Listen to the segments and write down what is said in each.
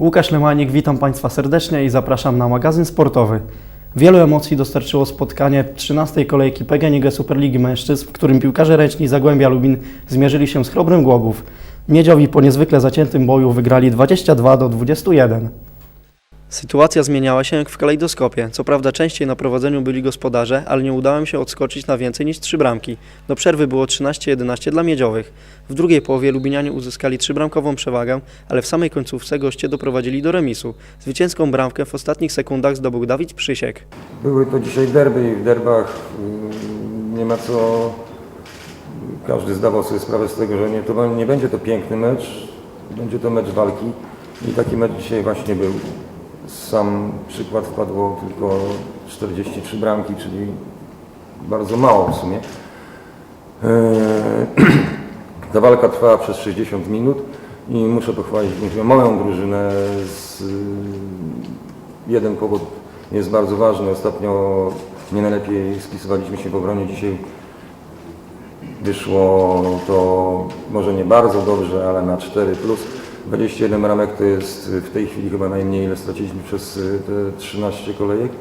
Łukasz Lemanik, witam Państwa serdecznie i zapraszam na magazyn sportowy. Wielu emocji dostarczyło spotkanie 13. kolejki PGNiG Superligi Mężczyzn, w którym piłkarze ręczni Zagłębia Lubin zmierzyli się z Chrobrym Głogów. Miedziowi po niezwykle zaciętym boju wygrali 22 do 21. Sytuacja zmieniała się jak w kalejdoskopie. Co prawda częściej na prowadzeniu byli gospodarze, ale nie udało się odskoczyć na więcej niż trzy bramki. Do przerwy było 13-11 dla Miedziowych. W drugiej połowie Lubinianie uzyskali trzybramkową przewagę, ale w samej końcówce goście doprowadzili do remisu. Zwycięską bramkę w ostatnich sekundach zdobył Dawid Przysiek. Były to dzisiaj derby i w derbach mm, nie ma co. Każdy zdawał sobie sprawę z tego, że nie, to nie będzie to piękny mecz, będzie to mecz walki i taki mecz dzisiaj właśnie był. Sam przykład wpadło tylko 43 bramki, czyli bardzo mało w sumie. Eee, Ta walka trwała przez 60 minut i muszę pochwalić mówię, moją drużynę z jeden powód jest bardzo ważny. Ostatnio nie najlepiej spisywaliśmy się w obronie. Dzisiaj wyszło to może nie bardzo dobrze, ale na 4 plus. 21 ramek to jest w tej chwili chyba najmniej, ile straciliśmy przez y, te 13 kolejek.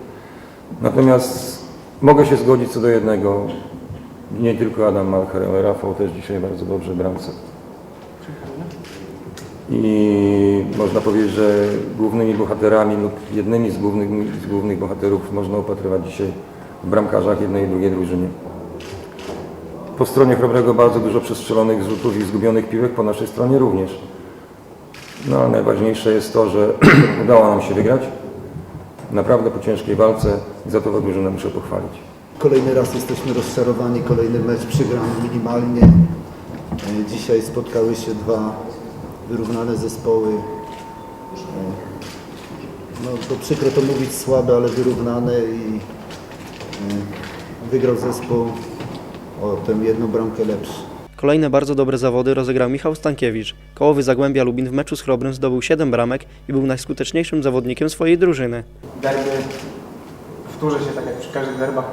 Natomiast mogę się zgodzić co do jednego. Nie tylko Adam Malcher, ale Rafał też dzisiaj bardzo dobrze bramce. I można powiedzieć, że głównymi bohaterami lub jednymi z głównych, z głównych bohaterów można upatrywać dzisiaj w bramkarzach jednej i drugiej drużynie. Po stronie Chrobrego bardzo dużo przestrzelonych rzutów i zgubionych piłek, po naszej stronie również. No najważniejsze jest to, że udało nam się wygrać. Naprawdę po ciężkiej walce i za to drużynę muszę pochwalić. Kolejny raz jesteśmy rozczarowani, kolejny mecz przegrany minimalnie. E, Dzisiaj spotkały się dwa wyrównane zespoły. E, No to przykro to mówić słabe, ale wyrównane i e, wygrał zespół o tę jedną bramkę lepszy. Kolejne bardzo dobre zawody rozegrał Michał Stankiewicz. Kołowy Zagłębia Lubin w meczu z Chrobrym zdobył 7 bramek i był najskuteczniejszym zawodnikiem swojej drużyny. derby wtórzy się tak jak przy każdych derbach,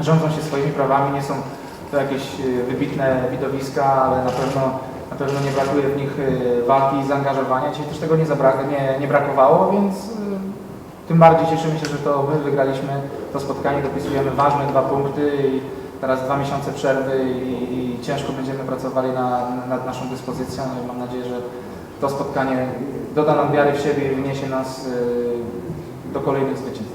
rządzą się swoimi prawami, nie są to jakieś y, wybitne widowiska, ale na pewno, na pewno nie brakuje w nich y, walki i zaangażowania. Dzisiaj też tego nie, zabra- nie, nie brakowało, więc y, tym bardziej cieszymy się, że to my wygraliśmy to spotkanie, dopisujemy ważne dwa punkty i teraz dwa miesiące przerwy i, i ciężko będziemy pracowali na, na, nad naszą dyspozycją No i mam nadzieję, że to spotkanie doda nam wiary w siebie i wyniesie nas y, do kolejnych zwycięstw.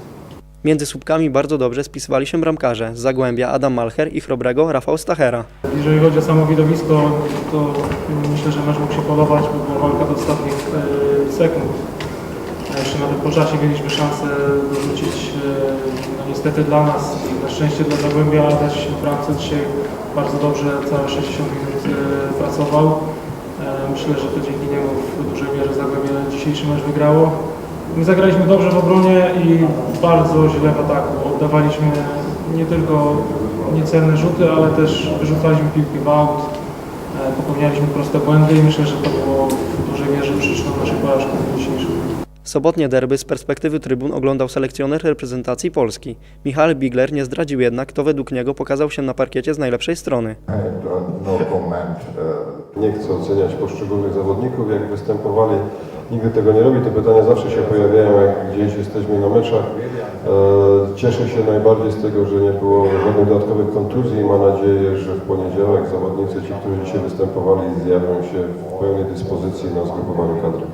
Między słupkami bardzo dobrze spisywali się bramkarze z Zagłębia Adam Malcher i Chrobrego Rafał Stachera. Jeżeli chodzi o samo widowisko, to myślę, że mecz mógł się podobać, bo była walka do ostatnich e, sekund. Jeszcze nawet po czasie mieliśmy szansę dorzucić, e, no niestety dla nas i na szczęście dla Zagłębia też w bramce dzisiaj bardzo dobrze całe 60 minut e, pracował. E, Myślę, że to dzięki niemu w dużej mierze Zagłębie dzisiejszy mecz wygrało. My zagraliśmy dobrze w obronie i bardzo źle w ataku. Oddawaliśmy nie tylko niecelne rzuty, ale też wyrzucaliśmy piłki w aut, popełnialiśmy proste błędy i myślę, że to było w dużej mierze przyczyną naszej porażki w dzisiejszym. Sobotnie derby z perspektywy trybun oglądał selekcjoner reprezentacji Polski. Michał Bigler nie zdradził jednak, kto według niego pokazał się na parkiecie z najlepszej strony. No comment. Uh, Nie chcę oceniać poszczególnych zawodników, jak występowali. Nigdy tego nie robię. Te pytania zawsze się pojawiają, jak gdzieś jesteśmy na meczach. E, Cieszę się najbardziej z tego, że nie było żadnych dodatkowych kontuzji i mam nadzieję, że w poniedziałek zawodnicy, ci, którzy dzisiaj występowali, zjawią się w pełnej dyspozycji na zgrupowaniu kadry.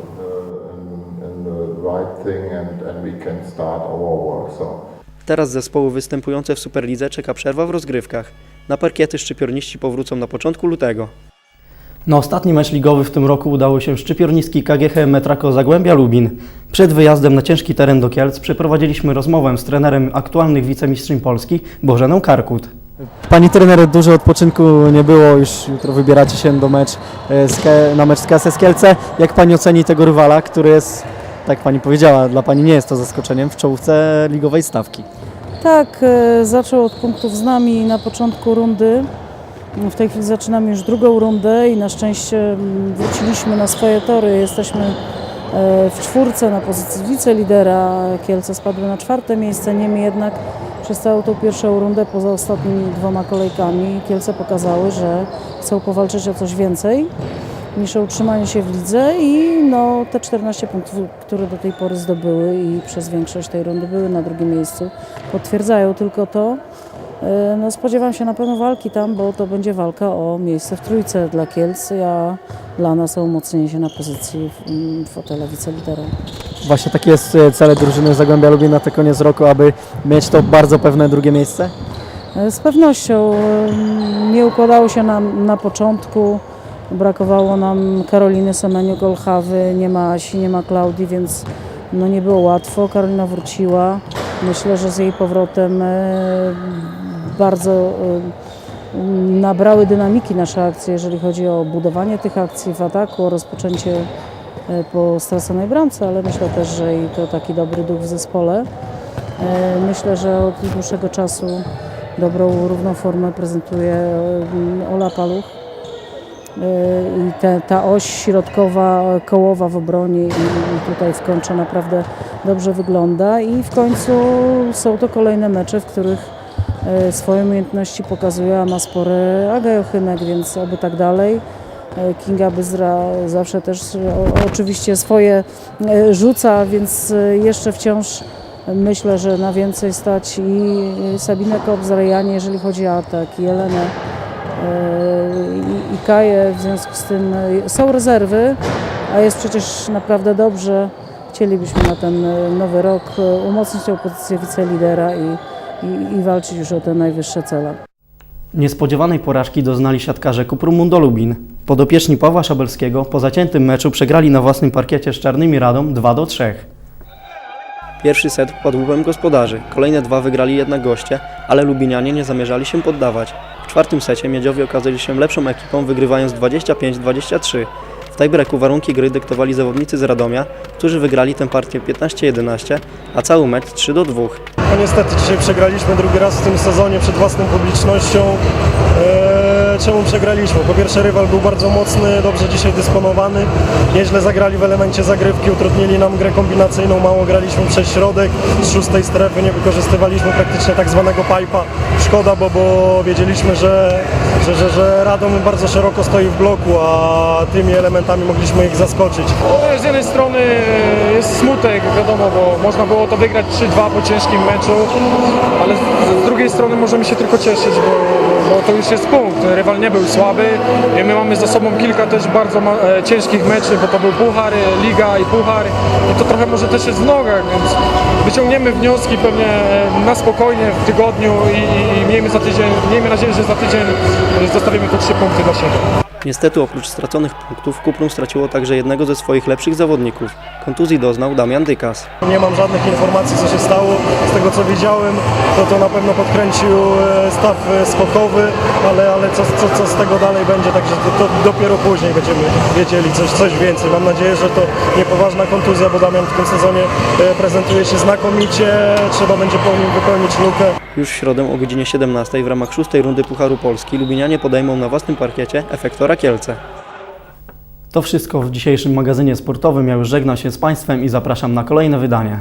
In, in the right thing and, and we can start our work. So. Teraz zespoły występujące w Superlidze czeka przerwa w rozgrywkach. Na parkiety szczypiorniści powrócą na początku lutego. Na ostatni mecz ligowy w tym roku udało się szczypiorniski KGHM Metrako Zagłębia Lubin. Przed wyjazdem na ciężki teren do Kielc przeprowadziliśmy rozmowę z trenerem aktualnych wicemistrzyń Polski Bożeną Karkut. Pani trener, dużo odpoczynku nie było, już jutro wybieracie się do mecz, e, na mecz z KSS Kielce. Jak Pani oceni tego rywala, który jest, tak Pani powiedziała, dla Pani nie jest to zaskoczeniem, w czołówce ligowej stawki? Tak, e, zaczął od punktów z nami na początku rundy. W tej chwili zaczynamy już drugą rundę i na szczęście mm, wróciliśmy na swoje tory. Jesteśmy e, w czwórce na pozycji wicelidera. Kielce spadły na czwarte miejsce, niemniej jednak przez całą tą pierwszą rundę, poza ostatnimi dwoma kolejkami, Kielce pokazały, że chcą powalczyć o coś więcej. Niż o utrzymanie się w lidze i no, te 14 punktów, które do tej pory zdobyły i przez większość tej rundy były na drugim miejscu, potwierdzają tylko to. E, No, spodziewam się na pewno walki tam, bo to będzie walka o miejsce w trójce dla Kielc, a dla nas o umocnienie się na pozycji mm, fotela wicelidera. Właśnie taki jest e, cel drużyny Zagłębia Lubin na ten koniec roku, aby mieć to bardzo pewne drugie miejsce? E, Z pewnością nie układało się nam na początku. Brakowało nam Karoliny Semeniuk-Olchawy, nie ma Asi, nie ma Klaudii, więc no nie było łatwo. Karolina wróciła. Myślę, że z jej powrotem e, bardzo e, nabrały dynamiki nasze akcje, jeżeli chodzi o budowanie tych akcji w ataku, o rozpoczęcie e, po straconej bramce, ale myślę też, że i to taki dobry duch w zespole. Myślę, że od dłuższego czasu dobrą, równą formę prezentuje Ola Paluch. I te, ta oś środkowa, kołowa w obronie i, tutaj w kontrze naprawdę dobrze wygląda. I w końcu są to kolejne mecze, w których e, swoje umiejętności pokazuje, a ma spory Aga Jochynek, więc oby tak dalej. E, Kinga Byzra zawsze też oczywiście swoje rzuca, więc jeszcze wciąż myślę, że na więcej stać i Sabinę Kobzarejanie, jeżeli chodzi o atak, i Elenę i, i Kaję. W związku z tym e, są rezerwy, a jest przecież naprawdę dobrze. Chcielibyśmy na ten e, nowy rok e, umocnić tę pozycję wicelidera i, i, i walczyć już o te najwyższe cele. Niespodziewanej porażki doznali siatkarze Kuprum Mundo Lubin. Podopieczni Pawła Szabelskiego po zaciętym meczu przegrali na własnym parkiecie z Czarnymi Radą 2 do 3. Pierwszy set pod łupem gospodarzy, kolejne dwa wygrali jednak goście, ale Lubinianie nie zamierzali się poddawać. W czwartym secie Miedziowie okazali się lepszą ekipą, wygrywając 25-23. W tiebreaku warunki gry dyktowali zawodnicy z Radomia, którzy wygrali tę partię 15-11, a cały mecz 3 do 2. No niestety dzisiaj przegraliśmy drugi raz w tym sezonie przed własną publicznością. Czemu przegraliśmy? Po pierwsze rywal był bardzo mocny, dobrze dzisiaj dysponowany. Nieźle zagrali w elemencie zagrywki, utrudnili nam grę kombinacyjną, mało graliśmy przez środek z szóstej strefy, nie wykorzystywaliśmy praktycznie tak zwanego pipa. Szkoda, bo, bo wiedzieliśmy, że, że, że, że Radom bardzo szeroko stoi w bloku, a tymi elementami mogliśmy ich zaskoczyć. Z jednej strony e, jest smutek, wiadomo, bo można było to wygrać 3-2 po ciężkim meczu, ale z drugiej strony możemy się tylko cieszyć, bo, bo to już jest punkt. Rywal nie był słaby. My mamy za sobą kilka też bardzo e, ciężkich meczy, bo to był puchar, e, liga i puchar. I to trochę może też jest w nogach, więc wyciągniemy wnioski pewnie e, na spokojnie w tygodniu i, i, miejmy za tydzień, miejmy nadzieję, że za tydzień zostawimy tu trzy punkty dla siebie. Niestety oprócz straconych punktów Kuprum straciło także jednego ze swoich lepszych zawodników. Kontuzji doznał Damian Dykas. Nie mam żadnych informacji, co się stało. Z tego, co widziałem, to to na pewno podkręcił e, staw e, skokowy, ale, ale co, co, co z tego dalej będzie, także to, to dopiero później będziemy wiedzieli coś, coś więcej. Mam nadzieję, że to niepoważna kontuzja, bo Damian w tym sezonie e, prezentuje się znakomicie. Trzeba będzie po nim wypełnić lukę. Już w środę o godzinie 17 w ramach szóstej rundy Pucharu Polski Lubinianie podejmą na własnym parkiecie Efektora Kielce. To wszystko w dzisiejszym magazynie sportowym. Ja już żegnam się z Państwem i zapraszam na kolejne wydanie.